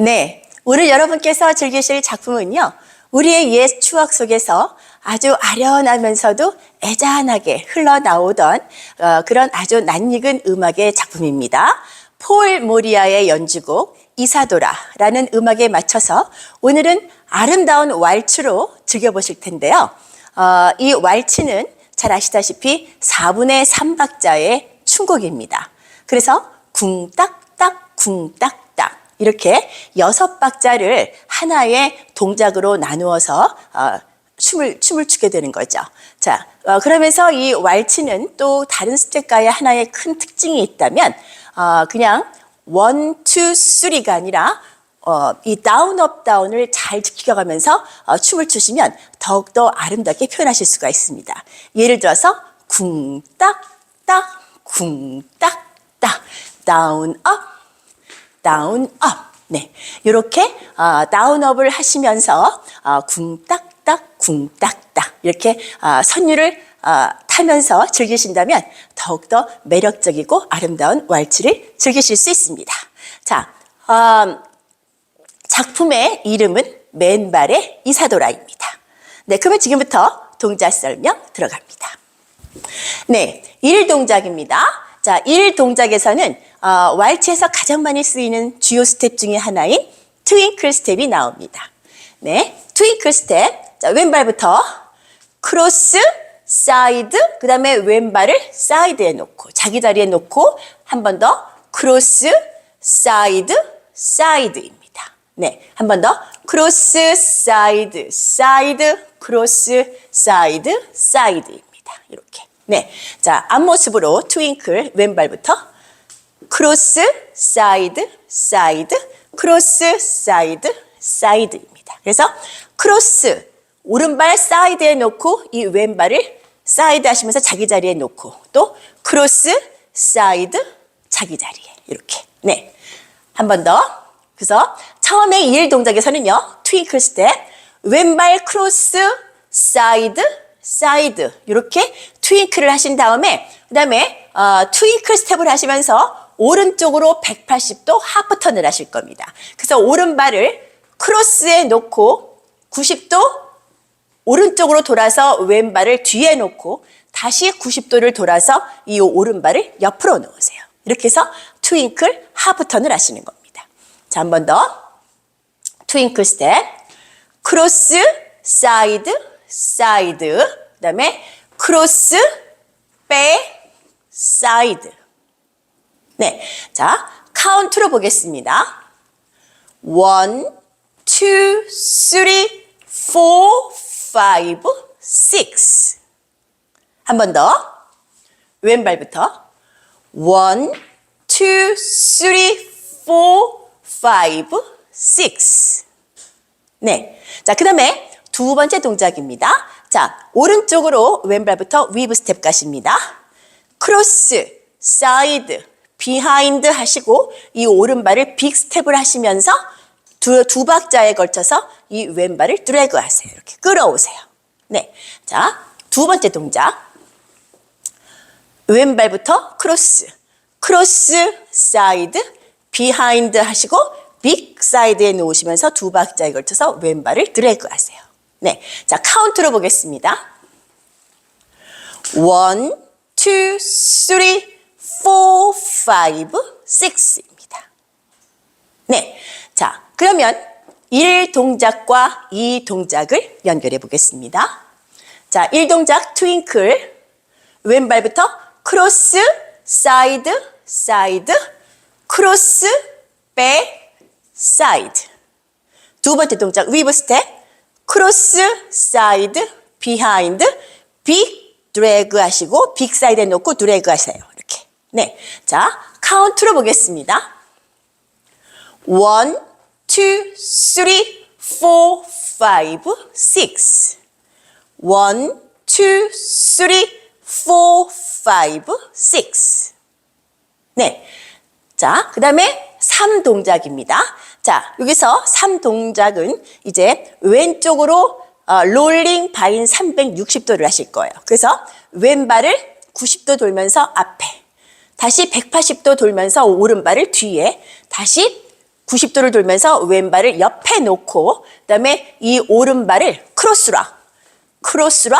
네, 오늘 여러분께서 즐기실 작품은요, 우리의 옛 추억 속에서 아주 아련하면서도 애잔하게 흘러나오던 어, 그런 아주 낯익은 음악의 작품입니다. 폴 모리아의 연주곡 이사도라라는 음악에 맞춰서 오늘은 아름다운 왈츠로 즐겨보실 텐데요. 어, 이 왈츠는 잘 아시다시피 4분의 3박자의 춤곡입니다. 그래서 쿵딱딱 쿵딱딱 이렇게 여섯 박자를 하나의 동작으로 나누어서 어, 춤을 춤을 추게 되는 거죠. 자, 어, 그러면서 이 왈츠는 또 다른 스텝과의 하나의 큰 특징이 있다면 어, 그냥 원, 투, 쓰리가 아니라 어, 이 다운 업 다운을 잘 지켜가면서 어, 춤을 추시면 더욱더 아름답게 표현하실 수가 있습니다. 예를 들어서 쿵딱딱 쿵딱딱 다운 업 다운 업 네, 이렇게 어, 다운 업을 하시면서 어, 쿵딱딱 쿵딱딱 이렇게 어, 선율을 어, 타면서 즐기신다면 더욱더 매력적이고 아름다운 왈츠를 즐기실 수 있습니다. 자, 어, 작품의 이름은 맨발의 이사도라입니다. 네, 그러면 지금부터 동작 설명 들어갑니다. 네, 일 동작입니다. 자, 일 동작에서는 어, 왈츠에서 가장 많이 쓰이는 주요 스텝 중에 하나인 트윙클 스텝이 나옵니다. 네, 트윙클 스텝. 자, 왼발부터 크로스, 사이드, 그 다음에 왼발을 사이드에 놓고 자기 자리에 놓고 한 번 더 크로스, 사이드, 사이드입니다. 네, 한 번 더 크로스, 사이드, 사이드, 크로스, 사이드, 사이드입니다. 이렇게. 네, 자 앞모습으로 트윙클 왼발부터 크로스, 사이드, 사이드, 크로스, 사이드, 사이드입니다. 그래서 크로스 오른발 사이드에 놓고 이 왼발을 사이드 하시면서 자기 자리에 놓고 또 크로스, 사이드, 자기 자리에 이렇게. 네, 한 번 더. 그래서 처음에 일 동작에서는요, 트윙클 스텝, 왼발 크로스, 사이드, 사이드 이렇게 트윙클을 하신 다음에 그 다음에 어, 트윙클 스텝을 하시면서 오른쪽으로 180도 하프 턴을 하실 겁니다. 그래서 오른발을 크로스에 놓고 90도 오른쪽으로 돌아서 왼발을 뒤에 놓고 다시 90도를 돌아서 이 오른발을 옆으로 놓으세요. 이렇게 해서 트윙클 하프 턴을 하시는 겁니다. 자, 한 번 더. 트윙클 스텝. 크로스, 사이드, 사이드. 그 다음에 크로스, 백, 사이드. 네. 자, 카운트로 보겠습니다. 원, 투, 쓰리, 포, 파이브, 식스. 한 번 더. 왼발부터. 원, 투, 쓰리, 포, 파이브, 식스. 네. 자, 그 다음에 두 번째 동작입니다. 자, 오른쪽으로 왼발부터 위브 스텝 가십니다. 크로스, 사이드, 비하인드 하시고 이 오른발을 빅 스텝을 하시면서 두, 두 박자에 걸쳐서 이 왼발을 드래그 하세요. 이렇게 끌어오세요. 네. 자, 두 번째 동작. 왼발부터 크로스, 크로스, 사이드, 비하인드 하시고 빅 사이드에 놓으시면서 두 박자에 걸쳐서 왼발을 드래그 하세요. 네. 자, 카운트로 보겠습니다. 원, 투, 쓰리, 포, 파이브, 식스입니다. 네. 자, 그러면 일 동작과 이 동작을 연결해 보겠습니다. 자, 일 동작 트윙클. 왼발부터 크로스, 사이드, 사이드, 크로스, 백, 사이드. 두 번째 동작 위브 스텝. 크로스, 사이드, 비하인드, 빅, 드래그 하시고 빅 사이드에 놓고 드래그 하세요. 이렇게. 네. 자, 카운트로 보겠습니다. 원, 투, 쓰리, 포, 파이브, 식스. 원, 투, 쓰리, 포, 파이브, 식스. 네. 자, 그 다음에 3 동작입니다. 자, 여기서 3동작은 이제 왼쪽으로 어, 롤링 바인 360도를 하실 거예요. 그래서 왼발을 90도 돌면서 앞에 다시 180도 돌면서 오른발을 뒤에 다시 90도를 돌면서 왼발을 옆에 놓고 그다음에 이 오른발을 크로스라 크로스라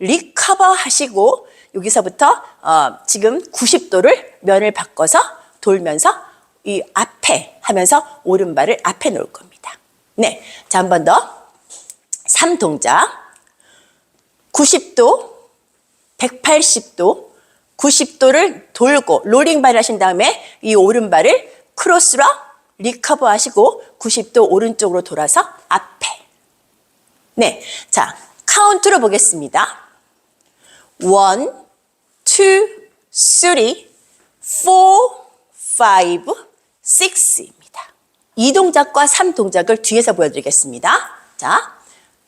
리커버 하시고 여기서부터 어, 지금 90도를 면을 바꿔서 돌면서 이 앞에 하면서 오른발을 앞에 놓을 겁니다. 네. 자, 한 번 더. 3 동작. 90도, 180도, 90도를 돌고 롤링 발 하신 다음에 이 오른발을 크로스로 리커버 하시고 90도 오른쪽으로 돌아서 앞에. 네. 자, 카운트로 보겠습니다. 1, 2, 3, 4, 5, 6입니다. 이 동작과 3 동작을 뒤에서 보여드리겠습니다. 자,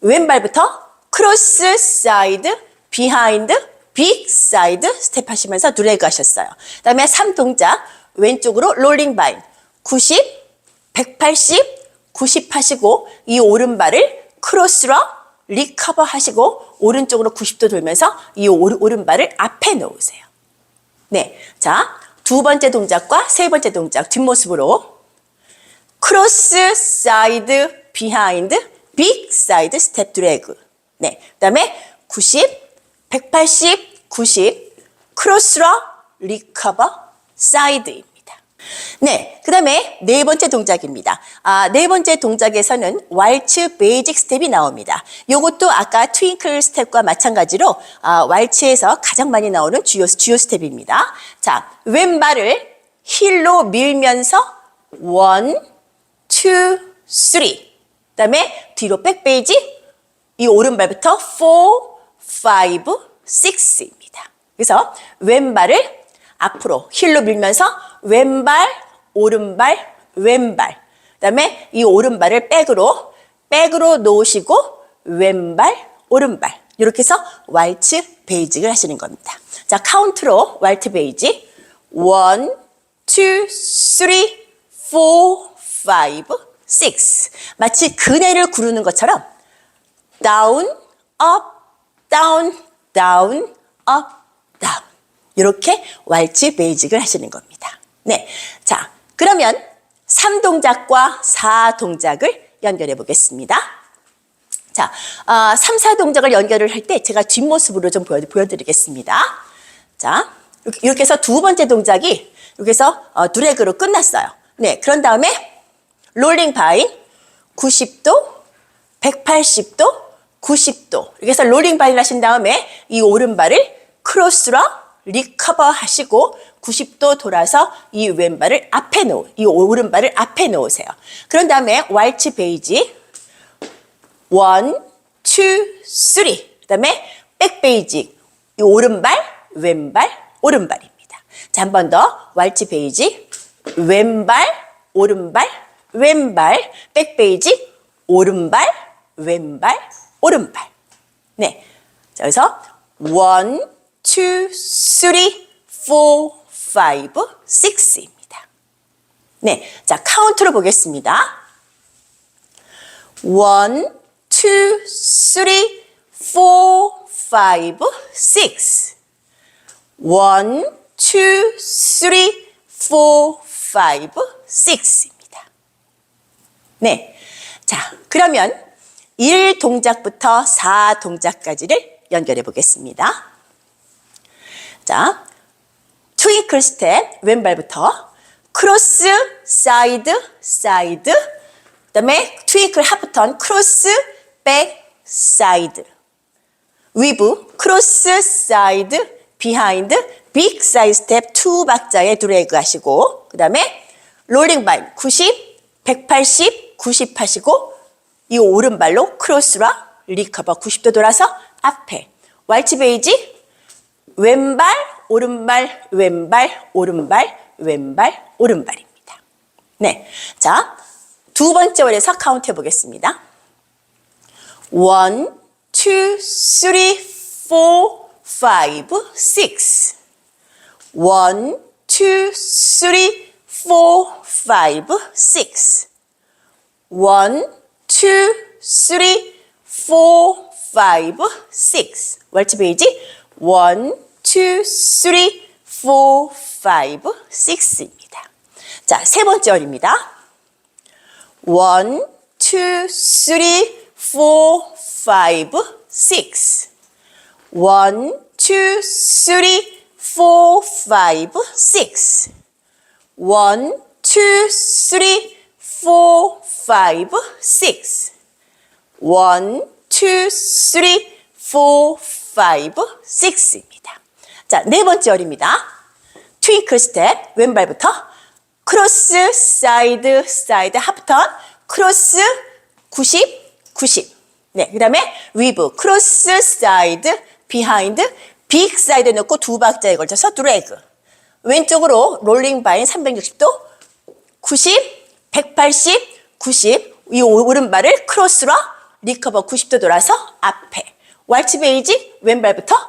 왼발부터 크로스 사이드, 비하인드, 빅 사이드 스텝 하시면서 드래그 하셨어요. 그 다음에 3 동작 왼쪽으로 롤링 바인 90, 180, 90 하시고 이 오른발을 크로스로 리커버 하시고 오른쪽으로 90도 돌면서 이 오른발을 앞에 놓으세요. 네, 자 두 번째 동작과 세 번째 동작 뒷모습으로. 크로스 사이드 비하인드 빅 사이드 스텝 드래그. 네, 그 다음에 90, 180, 90 크로스러 리커버 사이드입니다. 네, 그 다음에 네 번째 동작입니다. 아, 네 번째 동작에서는 왈츠 베이직 스텝이 나옵니다. 요것도 아까 트윙클 스텝과 마찬가지로 아, 왈츠에서 가장 많이 나오는 주요, 주요 스텝입니다. 자, 왼발을 힐로 밀면서 원, 투, 쓰리 그 다음에 뒤로 백 베이지 이 오른발부터 포, 파이브, 식스입니다. 그래서 왼발을 앞으로 힐로 밀면서 왼발, 오른발, 왼발. 그 다음에 이 오른발을 백으로, 백으로 놓으시고, 왼발, 오른발. 이렇게 해서 왈츠 베이직을 하시는 겁니다. 자, 카운트로 왈츠 베이직. 1, 2, 3, 4, 5, 6. 마치 그네를 구르는 것처럼 down, up, down, 이렇게 왈츠 베이직을 하시는 겁니다. 네. 자, 그러면 3동작과 4동작을 연결해 보겠습니다. 자, 어, 3, 4동작을 연결을 할 때 제가 뒷모습으로 좀 보여, 보여드리겠습니다. 자, 이렇게, 이렇게 해서 두 번째 동작이 여기서 어, 드래그로 끝났어요. 네, 그런 다음에 롤링 바인 90도, 180도, 90도 이렇게 해서 롤링 바인 하신 다음에 이 오른발을 크로스랑 리커버 하시고 90도 돌아서 이 왼발을 앞에 놓, 이 오른발을 앞에 놓으세요. 그런 다음에 왈츠 베이지. 원, 투, 쓰리. 그 다음에 백 베이지. 이 오른발, 왼발, 오른발입니다. 자, 한 번 더. 왈츠 베이지. 왼발, 오른발, 왼발, 백 베이지. 오른발, 왼발, 오른발. 네. 자, 여기서 원, two, three, four, five, six입니다. 네, 자 카운트로 보겠습니다. one, two, three, four, five, six. one, two, three, four, five, six입니다. 네, 자 그러면 1 동작부터 4 동작까지를 연결해 보겠습니다. 자, 트윙클 스텝 왼발부터 크로스 사이드 사이드. 그다음에 트윙클 하프턴 크로스 백 사이드 위브 크로스 사이드 비하인드 빅 사이드 스텝 투 박자에 드래그 하시고 그다음에 롤링 발 90, 180, 90 하시고 이 오른발로 크로스와 리커버 90도 돌아서 앞에. 왈츠 베이지 왼발, 오른발, 왼발, 오른발, 왼발, 오른발입니다. 네. 자, 두 번째 월에서 카운트 해보겠습니다. 1, 2, 3, 4, 5, 6. 1, 2, 3, 4, 5, 6. 1, 2, 3, 4, 5, 6. 월츠 베이지 1, 2, 3, 4, 5, 6입니다. 자, 세 번째 어입니다 1, 2, 3, 4, 5, 6. 1, 2, 3, 4, 5, 6. 1, 2, 3, 4, 5, 6. 1, 2, 3, 4, 5, 6입니다. 네 번째 열입니다. 트윙클 스텝, 왼발부터 크로스, 사이드, 사이드, 하프턴, 크로스, 90, 90. 네, 그 다음에 위브, 크로스, 사이드, 비하인드, 빅 사이드 넣고 두 박자에 걸쳐서 드래그. 왼쪽으로 롤링 바인 360도, 90, 180, 90. 이 오른발을 크로스로 리커버 90도 돌아서 앞에. 왈츠 베이지, 왼발부터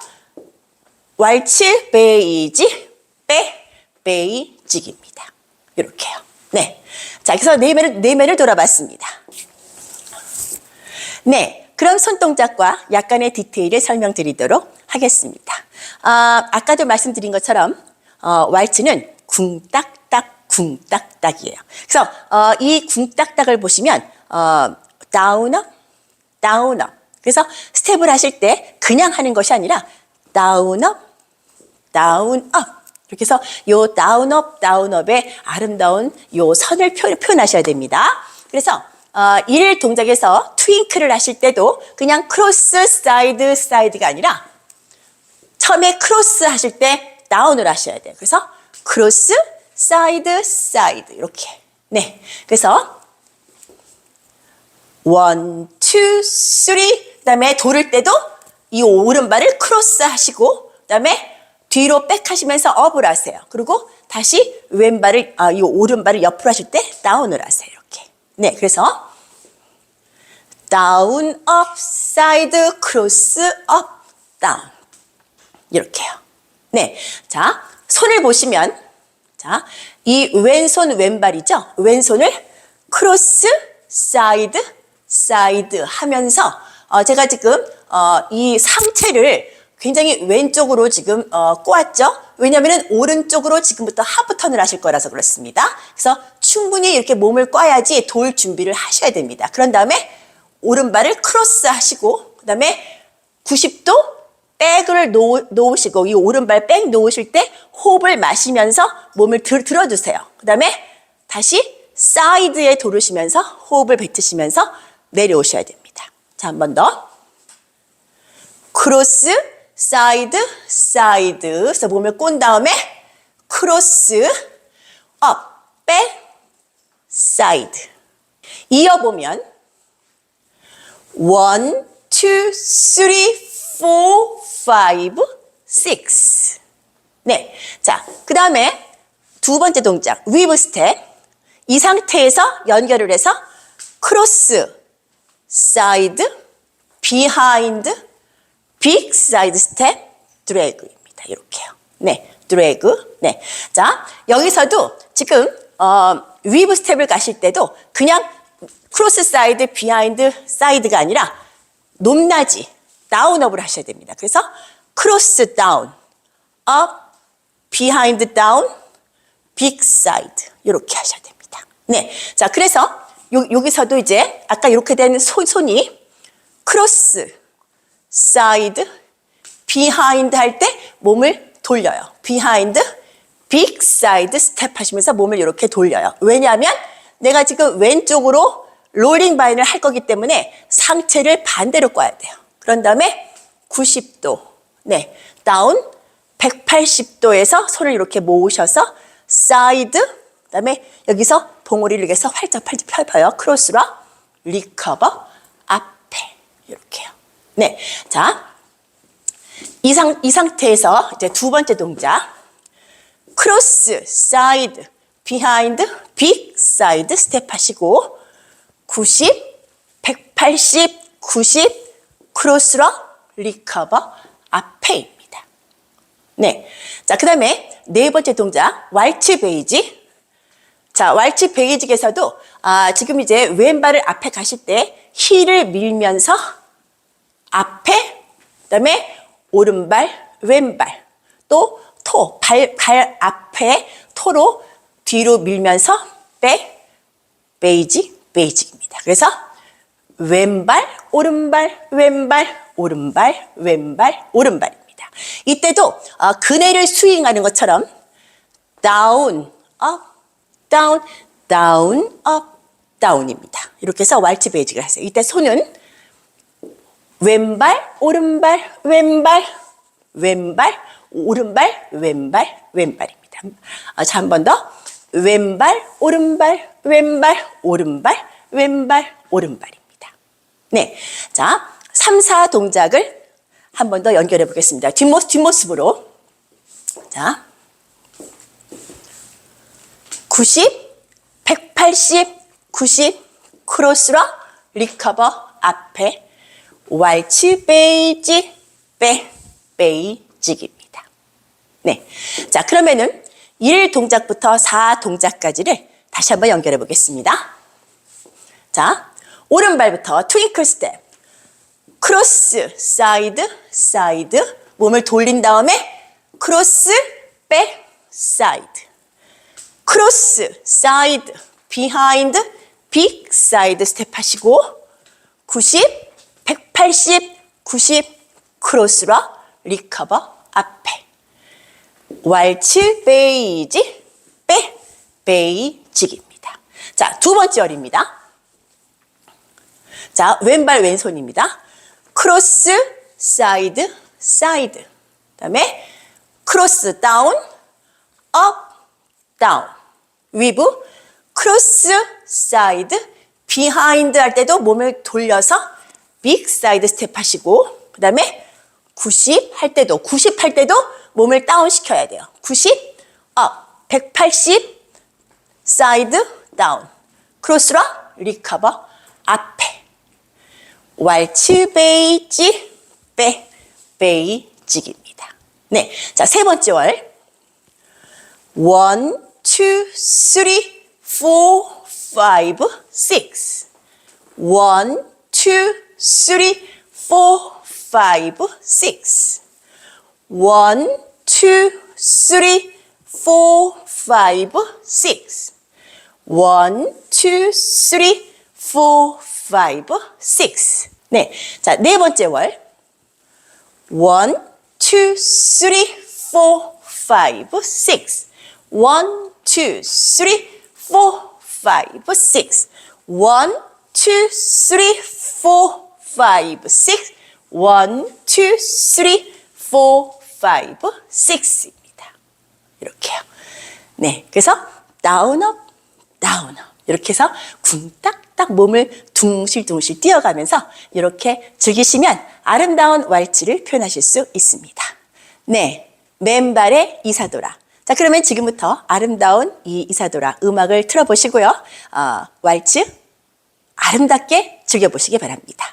왈츠 베이지, 빼, 베이직입니다. 이렇게요. 네. 자, 그래서 네 매를, 네 매를 돌아봤습니다. 네. 그럼 손동작과 약간의 디테일을 설명드리도록 하겠습니다. 아, 아까도 말씀드린 것처럼, 어, 왈츠는 궁딱딱, 궁딱딱이에요. 그래서, 어, 이 궁딱딱을 보시면, 어, 다운업, 다운업. 그래서 스텝을 하실 때 그냥 하는 것이 아니라, 다운업, 다운 업. 이렇게 해서 요 다운 업, 다운 업의 아름다운 요 선을 표, 표현하셔야 됩니다. 그래서 어, 일 동작에서 트윙크를 하실 때도 그냥 크로스, 사이드, 사이드가 아니라 처음에 크로스 하실 때 다운을 하셔야 돼요. 그래서 크로스, 사이드, 사이드 이렇게. 네. 그래서 원, 투, 쓰리. 그다음에 돌을 때도 이 오른발을 크로스 하시고 그다음에 뒤로 백 하시면서 업을 하세요. 그리고 다시 왼발을 아, 이 오른발을 옆으로 하실 때 다운을 하세요. 이렇게. 네. 그래서 다운, 업, 사이드, 크로스, 업, 다운. 이렇게요. 네. 자, 손을 보시면 자, 이 왼손 왼발이죠. 왼손을 크로스, 사이드, 사이드 하면서 어, 제가 지금 어, 이 상체를 굉장히 왼쪽으로 지금 어, 꼬았죠. 왜냐하면 오른쪽으로 지금부터 하프턴을 하실 거라서 그렇습니다. 그래서 충분히 이렇게 몸을 꽈야지 돌 준비를 하셔야 됩니다. 그런 다음에 오른발을 크로스 하시고 그 다음에 90도 백을 놓, 놓으시고 이 오른발 백 놓으실 때 호흡을 마시면서 몸을 들, 들어주세요. 그 다음에 다시 사이드에 돌으시면서 호흡을 뱉으시면서 내려오셔야 됩니다. 자, 한 번 더. 크로스, 사이드, 사이드. 그래서 몸을 꼰 다음에 크로스, 업, 백, 사이드. 이어보면 원, 투, 쓰리, 포, 파이브, 식스. 네. 자, 그 다음에 두 번째 동작, 위브 스텝. 이 상태에서 연결을 해서 크로스, 사이드, 비하인드, 빅 사이드 스텝, 드래그입니다. 이렇게요. 네, 드래그. 네. 자, 여기서도 지금 어, 위브 스텝을 가실 때도 그냥 크로스 사이드, 비하인드 사이드가 아니라 높낮이, 다운업을 하셔야 됩니다. 그래서 크로스 다운, 업, 비하인드 다운, 빅 사이드 이렇게 하셔야 됩니다. 네, 자 그래서 요, 여기서도 이제 아까 이렇게 된 손, 손이 크로스, 사이드, 비하인드 할때 몸을 돌려요. 빅 사이드 스텝 하시면서 몸을 이렇게 돌려요. 왜냐하면 내가 지금 왼쪽으로 롤링 바인을 할 거기 때문에 상체를 반대로 꽈야 돼요. 그런 다음에 90도, 네, 다운, 180도에서 손을 이렇게 모으셔서 사이드, 그다음에 여기서 봉우리를 위해서 활짝 팔 펴봐요. 크로스로 리커버. 네, 자, 이, 상, 이 상태에서 이제 두 번째 동작. 크로스, 사이드, 비하인드, 빅, 사이드 스텝 하시고 90, 180, 90, 크로스로 리커버 앞에입니다. 네. 자, 그 다음에 네 번째 동작, 왈츠 베이지. 자, 왈츠 베이직에서도 아, 지금 이제 왼발을 앞에 가실 때 힐을 밀면서 앞에, 그 다음에 오른발, 왼발, 또 토, 발, 발 앞에 토로 뒤로 밀면서 백, 베이지, 베이직입니다. 그래서 왼발, 오른발, 왼발, 오른발, 왼발, 오른발입니다. 이때도 어, 그네를 스윙하는 것처럼 down, up, down, down, up, down입니다. 이렇게 해서 왈츠 베이직을 하세요. 이때 손은 왼발, 오른발, 왼발, 왼발, 오른발, 왼발, 왼발입니다. 아, 자, 한 번 더. 왼발, 오른발, 왼발, 오른발, 왼발, 오른발입니다. 네. 자, 3, 4 동작을 한 번 더 연결해 보겠습니다. 뒷모습, 뒷모습으로. 자. 90, 180, 90, 크로스로 리커버 앞에 왈츠 베이지 빼 베이직입니다. 네. 자, 그러면은 1 동작부터 4 동작까지를 다시 한번 연결해 보겠습니다. 자, 오른발부터 트윙클 스텝. 크로스, 사이드, 사이드. 몸을 돌린 다음에 크로스, 백, 사이드. 크로스, 사이드, 비하인드, 빅, 사이드 스텝 하시고 90, 180, 90 크로스로 리커버 앞에 왈츠 베이지 빼 베이직입니다. 자, 두 번째 열입니다. 자, 왼발 왼손입니다. 크로스 사이드 사이드. 그다음에 크로스 다운 업 다운 위브 크로스 사이드 비하인드 할 때도 몸을 돌려서 빅 사이드 스텝 하시고 그 다음에 90 할 때도 90 할 때도 몸을 다운 시켜야 돼요. 90 업, 180 사이드 다운. 크로스로 리커버 앞에. 왈츠 베이지 빼 베이직입니다. 네, 자 세 번째 월. 원, 투, 쓰리, 포, 파이브, 식스. 원, 투, 쓰리, 포, 파이브, 식스 원, 투, 쓰리, 포, 파이브, 식스 원, 투, 쓰리, 포, 파이브, 식스 네, 자 네 번째 월 One, two, three, four, five, six. One, two, three, four, five, six. One, two, three, four, five, six. One, two, three, four, five, six입니다. 이렇게요. 네, 그래서 다운 업, 다운 업 이렇게 해서 쿵딱딱 몸을 둥실둥실 뛰어가면서 이렇게 즐기시면 아름다운 왈츠를 표현하실 수 있습니다. 네, 맨발의 이사도라. 자, 그러면 지금부터 아름다운 이 이사도라 음악을 틀어보시고요. 어, 왈츠 아름답게 즐겨보시기 바랍니다.